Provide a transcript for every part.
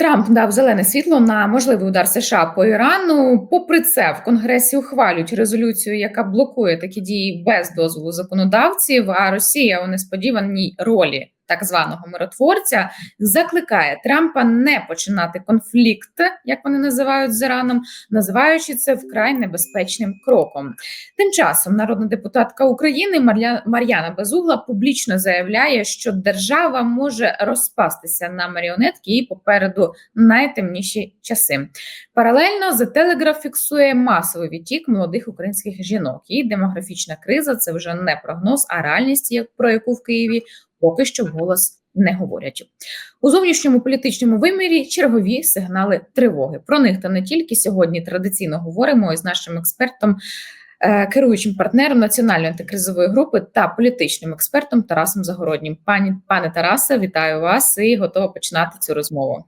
Трамп дав зелене світло на можливий удар США по Ірану. Попри це, в Конгресі ухвалюють резолюцію, яка блокує такі дії без дозволу законодавців. А Росія у несподіваній ролі так званого миротворця закликає Трампа не починати конфлікт, як вони називають з Іраном, називаючи це вкрай небезпечним кроком. Тим часом народна депутатка України Мар'яна Безугла публічно заявляє, що держава може розпастися на маріонетки і попереду найтемніші часи. Паралельно The Telegraph фіксує масовий відтік молодих українських жінок. І демографічна криза це вже не прогноз, а реальність, про яку в Києві поки що вголос не говорять. У зовнішньому політичному вимірі чергові сигнали тривоги. Про них та не тільки сьогодні традиційно говоримо із нашим експертом. е, Керуючим партнером національної антикризової групи та політичним експертом Тарасом Загороднім. Пані пане Тарасе, вітаю вас і готова починати цю розмову.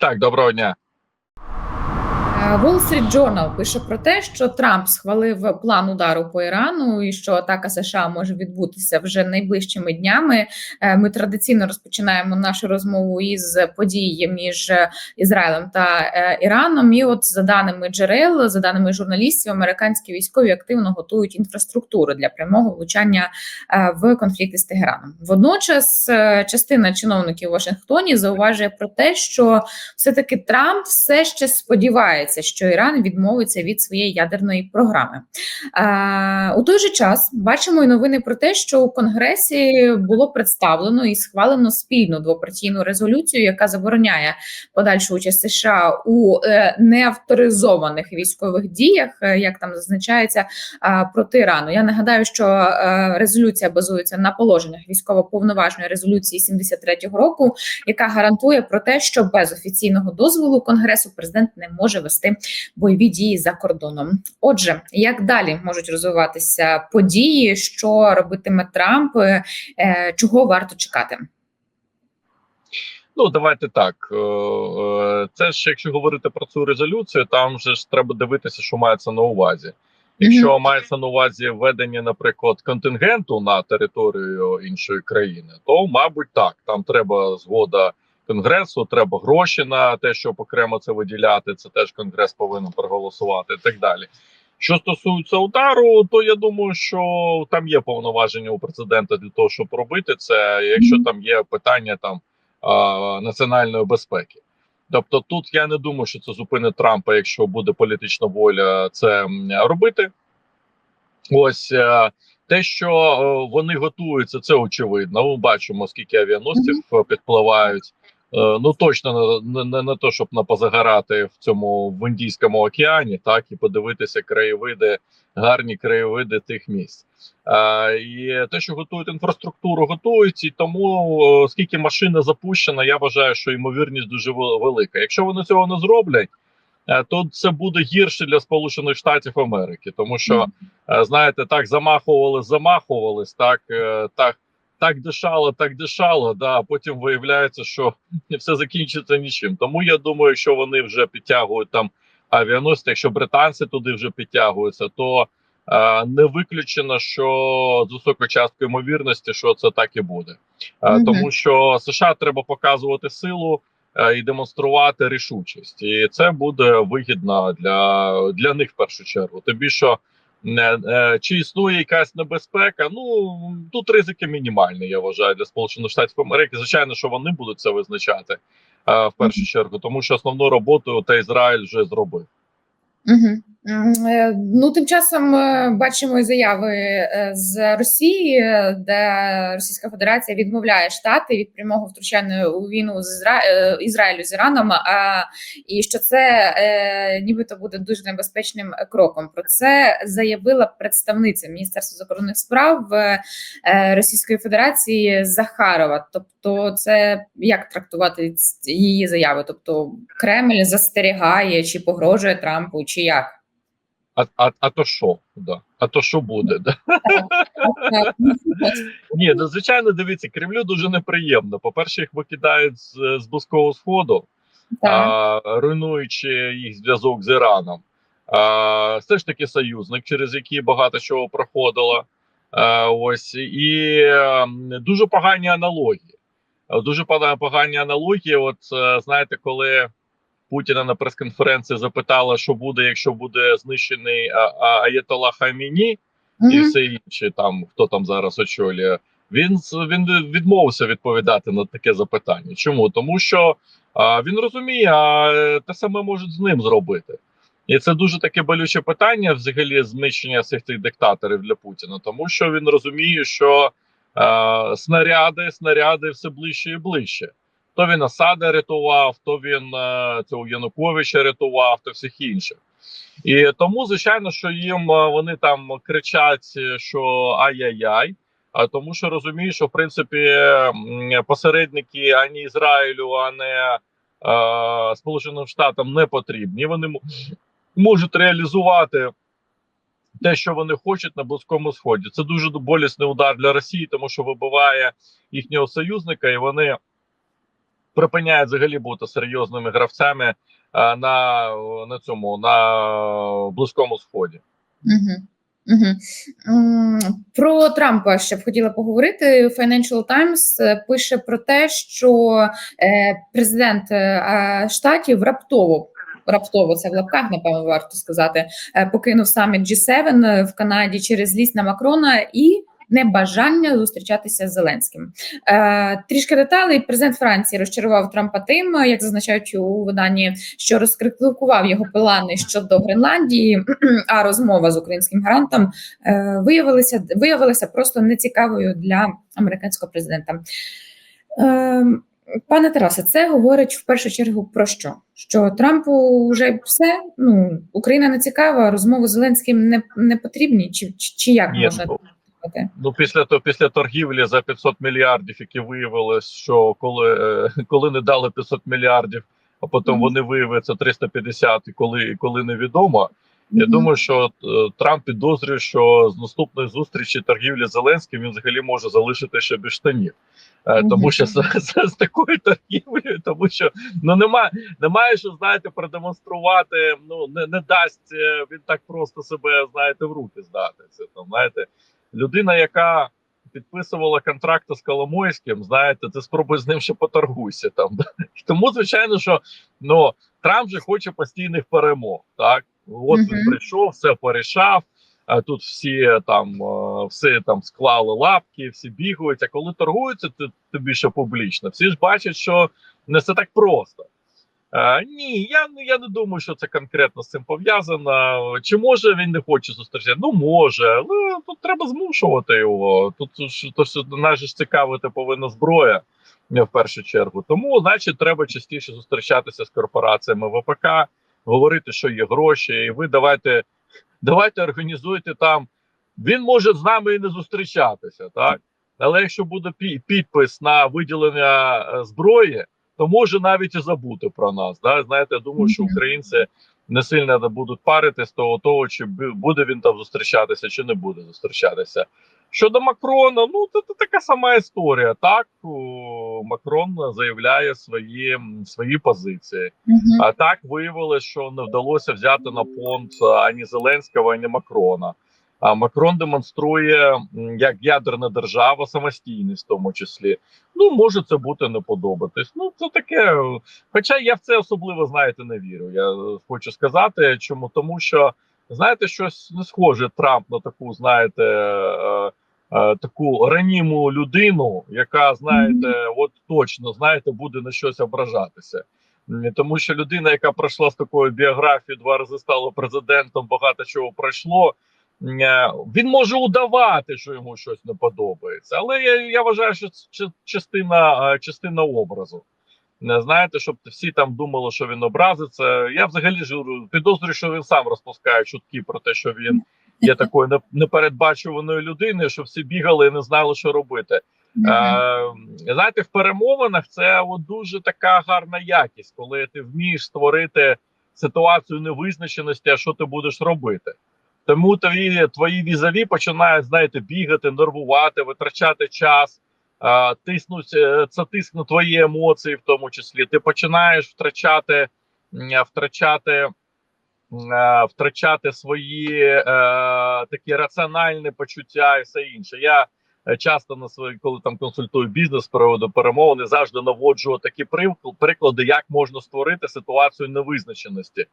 Так, доброго дня. Wall Street Journal пише про те, що Трамп схвалив план удару по Ірану, і що атака США може відбутися вже найближчими днями. Е, Ми традиційно розпочинаємо нашу розмову із події між Ізраїлем та е, Іраном. І, от, за даними джерел, за даними журналістів, американські військові активно готують інфраструктуру для прямого влучання е, в конфлікти з Тегераном. Водночас, частина чиновників у Вашингтоні зауважує про те, що все-таки Трамп все ще сподівається, що Іран відмовиться від своєї ядерної програми. Е, у той же час бачимо і новини про те, що у Конгресі було представлено і схвалено спільну двопартійну резолюцію, яка забороняє подальшу участь США у е, неавторизованих військових діях, е, як там зазначається проти Ірану. Я нагадаю, що резолюція базується на положеннях військово-повноважної резолюції 73-го року, яка гарантує про те, що без офіційного дозволу Конгресу президент не може вести бойові дії за кордоном. Отже, як далі можуть розвиватися події, що робитиме Трамп, е, чого варто чекати? Ну давайте так. е, е, Це ж якщо говорити про цю резолюцію, там вже ж треба дивитися, що мається на увазі. Якщо мається на увазі введення, наприклад, контингенту на територію іншої країни, то мабуть так. Там треба згода конгресу, треба гроші на те, щоб окремо це виділяти. Це теж конгрес повинен проголосувати і так далі. Що стосується удару, то я думаю, що там є повноваження у президента для того, щоб робити це, якщо там є питання там а, національної безпеки. Тобто, тут я не думаю, що це зупинить Трампа, якщо буде політична воля це робити. Ось е, те, що е, вони готуються, це очевидно. Ми бачимо, скільки авіаносців підпливають. Е, Ну точно не, не, не то, щоб на позагорати в цьому в Індійському океані, так і подивитися краєвиди, гарні краєвиди тих місць. Е, і те, що готують інфраструктуру, готують, і тому скільки машина запущена, я вважаю, що ймовірність дуже велика. Якщо вони цього не зроблять, е, то це буде гірше для Сполучених Штатів Америки, тому що знаєте, так замахувались, замахувались, так, так, так дишало, так дишало. Да, а потім виявляється, що все закінчиться нічим. Тому я думаю, якщо вони вже підтягують там авіаносці, якщо британці туди вже підтягуються, то е, не виключено, що з високою часткою ймовірності, що це так і буде, е, Мгм. тому що США треба показувати силу. е, І демонструвати рішучість, і це буде вигідно для для них в першу чергу. Тобі що чи існує якась небезпека? Ну тут ризики мінімальні. Я вважаю для Сполучених Штатів Америки. Звичайно, що вони будуть це визначати е, в першу чергу, тому що основну роботу та Ізраїль вже зробив. Угу. Ну, тим часом е, бачимо заяви е, з Росії, е, де Російська Федерація відмовляє штати від прямого втручання у війну з Ізра... е, Ізраїлю з Іраном, а і що це е, нібито буде дуже небезпечним кроком. Про це заявила представниця Міністерства закордонних справ е, е, Російської Федерації Захарова. Тобто, це як трактувати її заяви? Тобто, Кремль застерігає чи погрожує Трампу, чи як? А, а, а то що? Да. А то що буде? Да? Ні, ну звичайно, дивіться, Кремлю дуже неприємно. По-перше, їх викидають з, з близького сходу. А, руйнуючи їх зв'язок з Іраном. А, все ж таки союзник, через який багато чого проходило. А, ось і ем, дуже погані аналогії. Дуже погані аналогії. От е, знаєте, коли Путіна на прес-конференції запитала, що буде, якщо буде знищений а, а, Аєтола Хаміні, і все інше, там хто там зараз очолює. Він він відмовився відповідати на таке запитання. Чому? Тому що а, він розуміє, а те саме можуть з ним зробити. І це дуже таке болюче питання, взагалі, знищення всіх цих диктаторів для Путіна, тому що він розуміє, що е, снаряди, снаряди все ближче і ближче. То він Асада рятував, то він е, цього Януковича рятував, то всіх інших. І тому, звичайно, що їм е, вони там кричать, е, що ай-яй-яй. А тому, що розуміють, що в принципі посередники ані Ізраїлю, а не е, Сполученим Штатам не потрібні. Вони можуть реалізувати те, що вони хочуть на близькому сході. Це дуже болісний удар для Росії, тому що вибиває їхнього союзника, і вони припиняють взагалі бути серйозними гравцями е, на, на цьому на близькому сході. Угу. Угу. Про Трампа ще б хотіла поговорити. Financial Times е, пише про те, що е, президент штатів раптово. Раптово це в лапках, напевно, варто сказати. Покинув саміт G7 в Канаді через злість на Макрона і небажання зустрічатися з Зеленським. Е, трішки деталей. Президент Франції розчарував Трампа тим, як зазначають у виданні, що розкритикував його плани щодо Гренландії, а розмова з українським гарантом е, виявилася виявилася просто нецікавою для американського президента. Е, Пане Тарасе, це говорить в першу чергу про що? Що Трампу вже все ну Україна не цікава, розмови з Зеленським не, не потрібні, чи, чи, чи як можна ну. Ну, після то після торгівлі за 500 мільярдів, які виявилось, що коли, е, коли не дали 500 мільярдів, а потім Мгм. вони виявляться 350, і коли, коли невідомо. Я думаю, що е, Трамп підозрює, що з наступної зустрічі торгівлі Зеленським він взагалі може залишити ще без штанів. Е. Тому що з, з, з такою торгівлею, тому що ну немає, немає що знаєте, продемонструвати. Ну не, не дасть він так просто себе знаєте в руки здати. Це там знаєте, людина, яка підписувала контракти з Коломойським, знаєте, ти спробуй з ним ще поторгуйся там. да. Тому, звичайно, що ну Трамп же хоче постійних перемог. Так, от він прийшов, все порішав. А тут всі там е, все там склали лапки, всі бігають. А коли торгуються, ти тобі ще публічно. Всі ж бачать, що не все так просто. Е, ні, я не я не думаю, що це конкретно з цим пов'язано. Чи може він не хоче зустрічати? Ну може, але тут треба змушувати його. Тут то ж нас ж цікавити повинна зброя е, в першу чергу. Тому, значить, треба частіше зустрічатися з корпораціями ВПК, говорити, що є гроші, і ви давайте, давайте організуйте там. Він може з нами і не зустрічатися, так але якщо буде підпис на виділення е, зброї то може навіть і забути про нас. Да? Знаєте, я думаю, що українці не сильно будуть парити з того, того, чи бу- буде він там зустрічатися, чи не буде зустрічатися. Щодо Макрона, ну це, це така сама історія. Так о, Макрон заявляє свої, свої позиції. Мгм. А так виявилось, що не вдалося взяти на понт ані Зеленського, ані Макрона. А Макрон демонструє як ядерна держава самостійність, в тому числі. Ну може це бути не подобатись. Ну це таке. Хоча я в це особливо знаєте не вірю. Я е, хочу сказати, чому тому, що знаєте, щось не схоже Трамп на таку, знаєте. е, е, Таку раніму людину, яка знаєте, от точно знаєте, буде на щось ображатися. Тому що людина, яка пройшла з такою біографією, два рази стала президентом, багато чого пройшло. Е, Він може удавати, що йому щось не подобається, але я, я вважаю, що це частина, е, частина образу. Не знаєте, щоб всі там думали, що він образиться. Я взагалі ж підозрюю, що він сам розпускає чутки про те, що він є такою непередбачуваною людиною, що всі бігали і не знали, що робити. Мгм. Е, знаєте, в перемовинах це от дуже така гарна якість, коли ти вмієш створити ситуацію невизначеності, а що ти будеш робити. Тому твої, твої візаві починають, знаєте, бігати, нервувати, витрачати час, тиснуть, е, це тисне твої емоції, в тому числі. Ти починаєш втрачати, втрачати, е, втрачати свої е, такі раціональні почуття і все інше. Я часто на свої, коли там консультую бізнес з приводу перемовини, завжди наводжу такі приклади, як можна створити ситуацію невизначеності.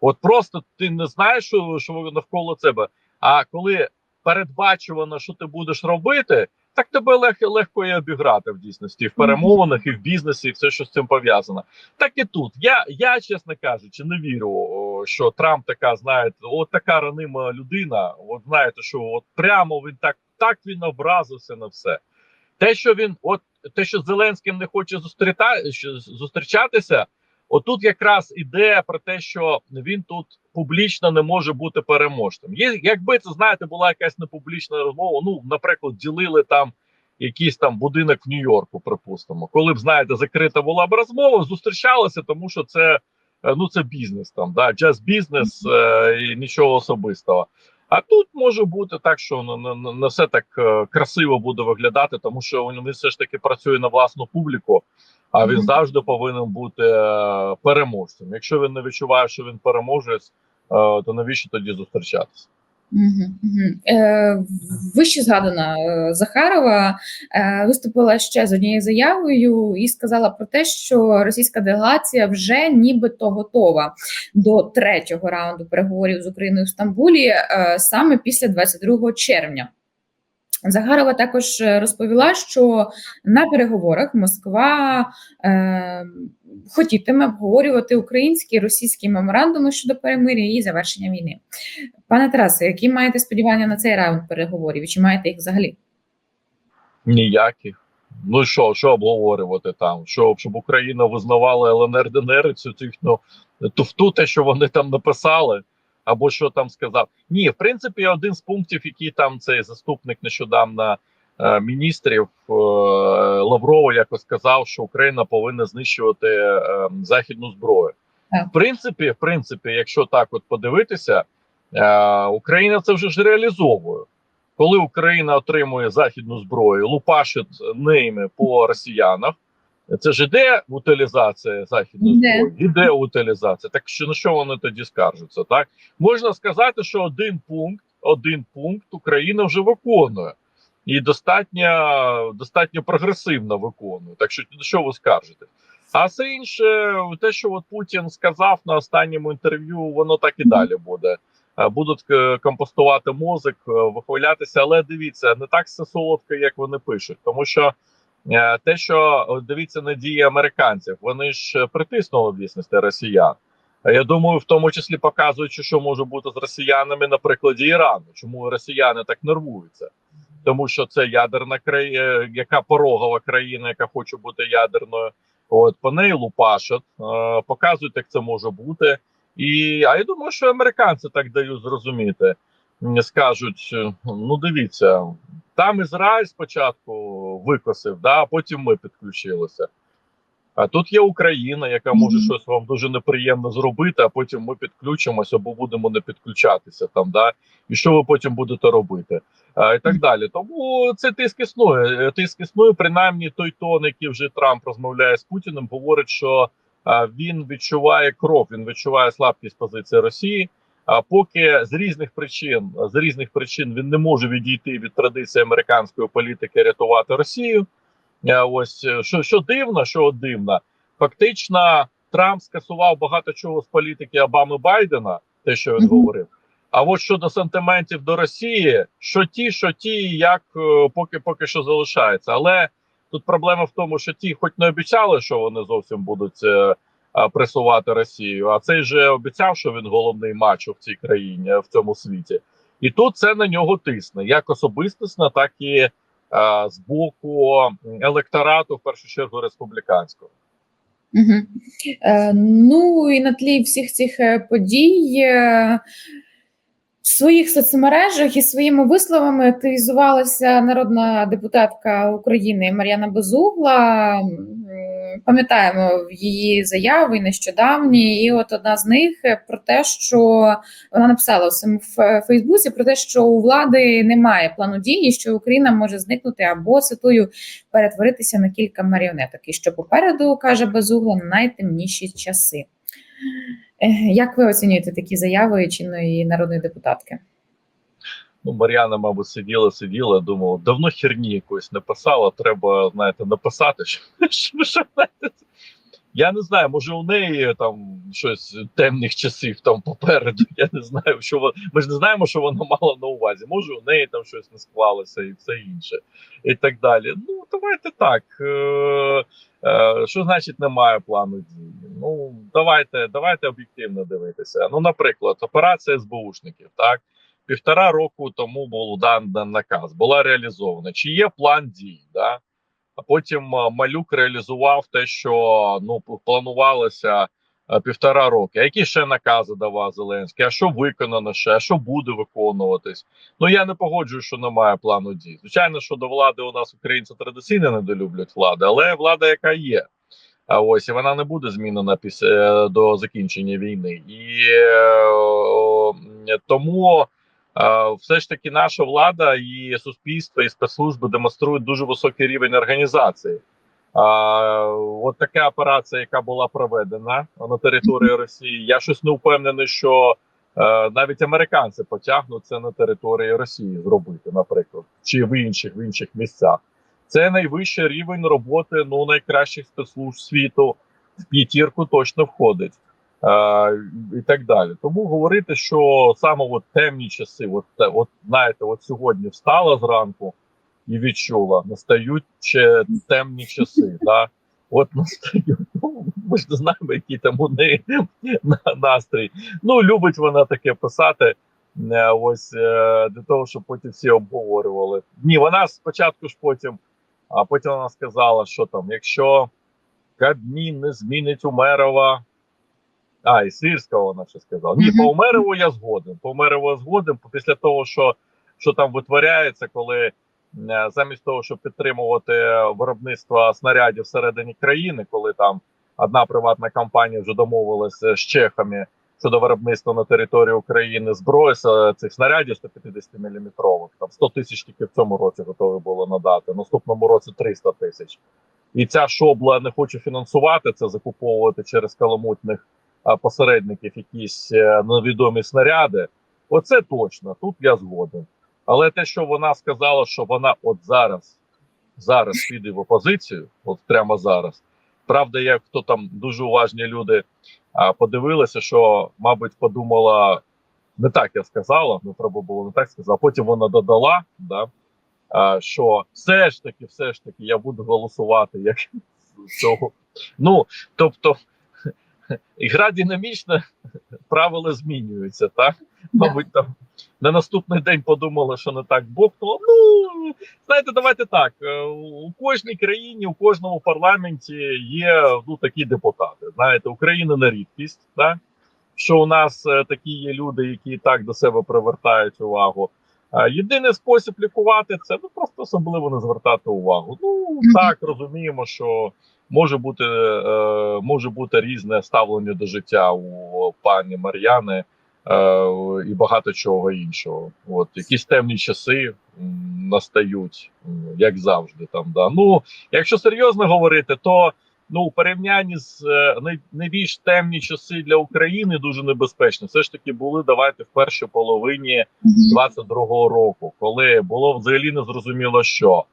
От просто ти не знаєш, що, що навколо тебе. А коли передбачувано, що ти будеш робити, так тебе легко легко і обіграти в дійсності, і в перемовинах, і в бізнесі, і все, що з цим пов'язано. Так і тут. Я, я чесно кажучи, не вірю, що Трамп така, знаєте, от така ранима людина. От знаєте, що от прямо він так, так він образився на все. Те, що він, от те, що з Зеленським не хоче зустріта, зустрічатися, отут якраз іде про те, що він тут публічно не може бути переможцем. Є, якби це знаєте, була якась непублічна розмова. Ну, наприклад, ділили там якийсь там будинок в Нью-Йорку, припустимо, коли б знаєте, закрита була б розмова, зустрічалися, тому що це е, ну це бізнес там, да, джаз бізнес е, і нічого особистого. А тут може бути так, що не, не, не все так е, красиво буде виглядати, тому що він все ж таки працює на власну публіку, а він завжди повинен бути е, переможцем. Якщо він не відчуває, що він переможець, е, то навіщо тоді зустрічатися? Угу, угу. Е, вище згадана Захарова е, виступила ще з однією заявою і сказала про те, що російська делегація вже нібито готова до третього раунду переговорів з Україною в Стамбулі е, саме після 22 червня. Загарова також е, розповіла, що на переговорах Москва е, хотітиме обговорювати українські і російські меморандуми щодо перемир'я і завершення війни. Пане Тарасе, які маєте сподівання на цей раунд переговорів? Чи маєте їх взагалі? Ніяких. Ну що, що обговорювати там? Що щоб Україна визнавала ЛНР ДНР, цю їхню туфту, те, що вони там написали, або що там сказав. Ні, в принципі, один з пунктів, який там цей заступник нещодавно е, міністрів е, Лаврова якось сказав, що Україна повинна знищувати е, західну зброю. В принципі, в принципі, якщо так от подивитися, е, Україна це вже ж реалізовує. Коли Україна отримує західну зброю, лупашить ними по росіянах, це ж іде утилізація західної зброї, іде утилізація. Так що на що вони тоді скаржаться? Так можна сказати, що один пункт, один пункт Україна вже виконує і достатньо достатньо прогресивно виконує. Так що на що ви скаржите? А все інше, те, що от Путін сказав на останньому інтерв'ю, воно так і далі буде. Е, Будуть е, компостувати мозок, е, вихвалятися, але дивіться, не так все солодко, як вони пишуть, тому що те, що дивіться на дії американців, вони ж е, притиснули в дійсності росіян. Я думаю, в тому числі показуючи, що може бути з росіянами на прикладі Ірану, чому росіяни так нервуються, тому що це ядерна країна, яка порогова країна, яка хоче бути ядерною. От по неї лупашать, е, показують, як це може бути. І а я думаю, що американці так дають зрозуміти, скажуть: е, ну дивіться, там Ізраїль спочатку викосив, да, а потім ми підключилися. А тут є Україна, яка може щось вам дуже неприємно зробити, а потім ми підключимося або будемо не підключатися там. Да? І що ви потім будете робити? А, і так далі. Тому це тиск існує. Е, Тиск існує, принаймні той тон, який вже Трамп розмовляє з Путіним, говорить, що а, він відчуває кров, він відчуває слабкість позиції Росії. А поки з різних причин з різних причин він не може відійти від традиції американської політики рятувати Росію. Е, Ось е, що, що дивно, що дивно, фактично Трамп скасував багато чого з політики Обами Байдена, те, що він говорив. А от щодо сентиментів до Росії, що ті, що ті, як е, поки поки що залишається. Але тут проблема в тому, що ті, хоч не обіцяли, що вони зовсім будуть пресувати Росію, а цей же обіцяв, що він головний мачо в цій країні, е, в цьому світі. І тут це на нього тисне, як особистісно, так і е, з боку електорату, в першу чергу республіканського. Угу. Е, ну і на тлі всіх цих е, подій. Е, в своїх соцмережах і своїми висловами активізувалася народна депутатка України Мар'яна Безугла. Пам'ятаємо в її заяви нещодавні, і от одна з них про те, що вона написала у своєму Фейсбуці про те, що у влади немає плану дії, що Україна може зникнути або цитую перетворитися на кілька маріонеток, і що попереду каже Безугла найтемніші часи. Як ви оцінюєте такі заяви чинної народної депутатки? Ну, Мар'яна, мабуть, сиділа, сиділа, думала, давно херні якоїсь написала, треба, знаєте, написати. Що, що, я не знаю, може у неї там щось темних часів там попереду. Я не знаю, що вона. Ми ж не знаємо, що вона мала на увазі. Може, у неї там щось не склалося і все інше, і так далі. Ну, давайте так. Е- е- що значить немає плану дій? Ну, давайте, давайте об'єктивно дивитися. Ну, наприклад, операція СБУшників, так. Півтора року тому був дан, дан наказ, була реалізована. Чи є план дій? Да? А потім малюк реалізував те, що ну планувалося півтора роки. Які ще накази давав Зеленський? А що виконано ще? А що буде виконуватись? Ну я не погоджую, що немає плану дій. Звичайно, що до влади у нас українці традиційно недолюблять влади, але влада, яка є. А ось і вона не буде змінена після до закінчення війни, і е, о, тому е, все ж таки наша влада і суспільство, і спецслужби демонструють дуже високий рівень організації. От така операція, яка була проведена на території Росії. Я щось не впевнений, що е, навіть американці потягнуть це на території Росії зробити, наприклад, чи в інших в інших місцях. Це найвищий рівень роботи ну найкращих спецслужб світу. В п'ятірку точно входить. Е, і так далі. Тому говорити, що саме от темні часи, от, от знаєте, от сьогодні встала зранку і відчула, настають ще темні часи. Да? От настають. Ну, ми ж не знаємо, які там у неї на- настрій. Ну, любить вона таке писати. е, Ось е, для того, щоб потім всі обговорювали. Ні, вона спочатку ж потім, а потім вона сказала, що там, якщо Кабмін не змінить Умерова, а, і Сирська вона ще сказала. Ні, по Умерову я згоден. По Умерову я згоден після того, що, що там витворяється, коли е, замість того, щоб підтримувати виробництво снарядів всередині країни, коли там одна приватна компанія вже домовилася з чехами щодо виробництва на території України зброї цих снарядів 150 мм, там 100 тисяч тільки в цьому році готові було надати. В наступному році 300 тисяч. І ця шобла не хоче фінансувати це, закуповувати через каламутних посередників якісь е, невідомі снаряди. Оце точно, тут я згоден. Але те, що вона сказала, що вона от зараз, зараз піде в опозицію, от прямо зараз. Правда, як хто там дуже уважні люди подивилися, що, мабуть, подумала, не так я сказала, не треба було не так сказати, потім вона додала, да, що все ж таки, все ж таки, я буду голосувати як цього. Ну, тобто, гра динамічна, правила змінюються, так? Мабуть, там на наступний день подумали, що не так бовкнуло. Ну, знаєте, давайте так. е, У кожній країні, у кожному парламенті є ну, такі депутати. Знаєте, Україна на рідкість, так? що у нас е, такі є люди, які так до себе привертають увагу. А єдиний спосіб лікувати це ну просто особливо не звертати увагу. Ну так розуміємо, що може бути е, може бути різне ставлення до життя у пані Мар'яни е, і багато чого іншого. От якісь темні часи настають, як завжди. Там да. Ну якщо серйозно говорити, то ну у порівнянні з е, найбільш темні часи для України дуже небезпечні. Все ж таки були давайте в першій половині 22-го року, коли було взагалі не зрозуміло, що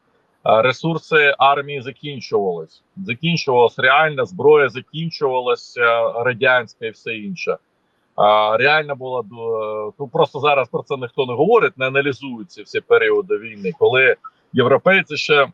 ресурси армії закінчувались. Закінчувалась реальна зброя, закінчувалася радянська і все інше. Реально було е, ну просто зараз про це ніхто не говорить, не аналізують ці всі періоди війни, коли європейці ще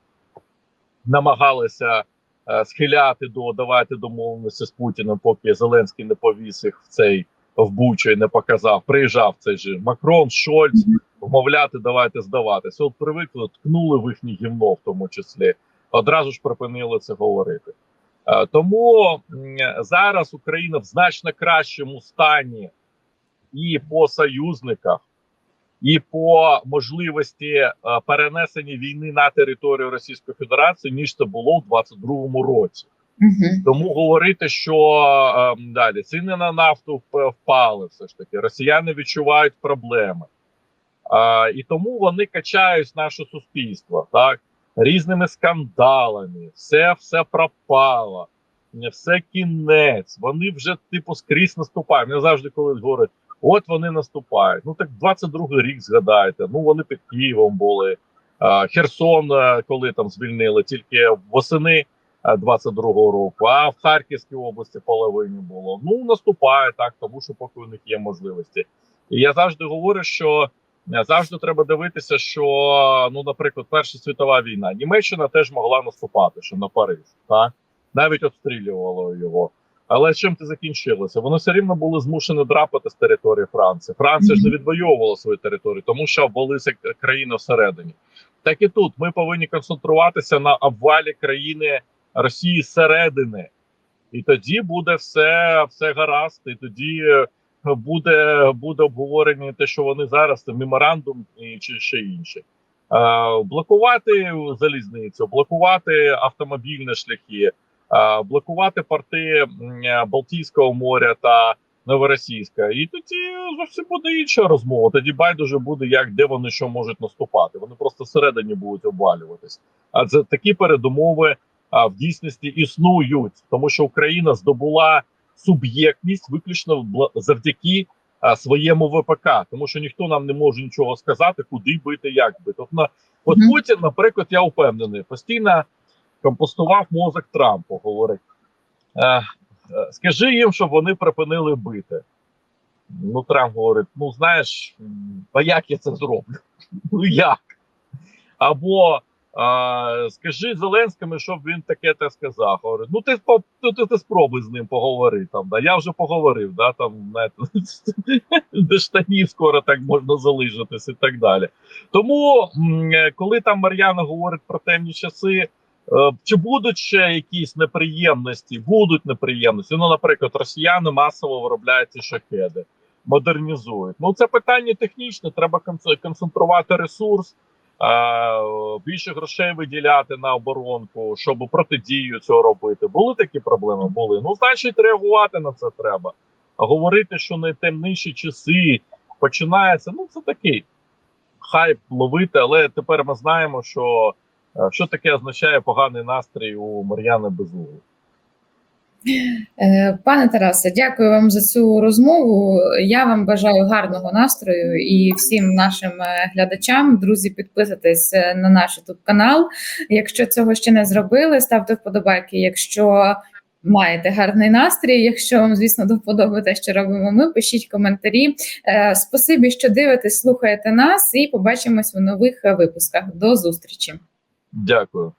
намагалися е, схиляти до давайте домовленості з Путіним, поки Зеленський не повіз їх в цей в Бучу і не показав. Приїжджав цей же Макрон, Шольц, вмовляти, давайте здаватися. От привикли, ткнули в їхнє гівно, в тому числі, одразу ж припинили це говорити. Е, Тому зараз Україна в значно кращому стані і по союзниках, і по можливості е, перенесення війни на територію Російської Федерації, ніж це було в 22-му році. Мгм. Тому говорити, що е, далі ціни на нафту впали, все ж таки, росіяни відчувають проблеми. А, і тому вони качають наше суспільство так різними скандалами, все все пропало, все кінець. Вони вже типу скрізь наступають. Мені завжди колись говорять: От вони наступають. Ну так 22-й рік згадайте. Ну вони під Києвом були. А, Херсон, е, коли там звільнили, тільки восени е, 22-го року, а в Харківській області половині було. Ну наступає так, тому що поки у них є можливості. І я завжди говорю, що е, завжди треба дивитися, що ну, наприклад, Перша світова війна, Німеччина теж могла наступати, що на Париж, так навіть обстрілювало його. Але чим це закінчилося? Вони все рівно були змушені драпати з території Франції. Франція ж не відвоювала свою територію, тому що обвалися країна всередині. Так і тут ми повинні концентруватися на обвалі країни Росії зсередини, і тоді буде все, все гаразд, і тоді буде, буде обговорення те, що вони зараз це меморандум і чи ще інше. Блокувати залізницю, блокувати автомобільні шляхи, блокувати порти Балтійського моря та Новоросійська. І тоді зовсім буде інша розмова. Тоді байдуже буде, як де вони що можуть наступати. Вони просто всередині будуть обвалюватись. А це такі передумови в дійсності існують, тому що Україна здобула суб'єктність виключно завдяки а, своєму ВПК, тому що ніхто нам не може нічого сказати, куди бити, як бити. От, на, от Путін, наприклад, я впевнений, постійно компостував мозок Трампу. Говорить: е, е, скажи їм, щоб вони припинили бити. Ну, Трамп говорить: ну знаєш, а як я це зроблю? Ну як? Або а, скажи Зеленському, щоб він таке те сказав. Говорить, ну ти, ну, ти, ти спробуй з ним поговори там. Да. Я вже поговорив, да, там до штанів скоро так можна залишитись і так далі. Тому, коли там Мар'яна говорить про темні часи, е, чи будуть ще якісь неприємності? Будуть неприємності. Ну, наприклад, росіяни масово виробляють ці шахеди, модернізують. Ну, це питання технічне. Треба концентрувати ресурс, більше грошей виділяти на оборонку, щоб протидію цього робити. Були такі проблеми? Були. Ну, значить, реагувати на це треба. Говорити, що найтемніші часи починається. Ну, це такий хайп ловити, але тепер ми знаємо, що е, що таке означає поганий настрій у Мар'яни Безугли. Е, Пане Тарасе, дякую вам за цю розмову. Я вам бажаю гарного настрою і всім нашим е, глядачам. Друзі, підписуйтесь е, на наш youtube канал. Якщо цього ще не зробили, ставте вподобайки. Якщо маєте гарний настрій, якщо вам, звісно, до вподоби те, що робимо ми, пишіть коментарі. Спасибі, що дивитесь, слухаєте нас, і побачимось в нових випусках. До зустрічі. Дякую.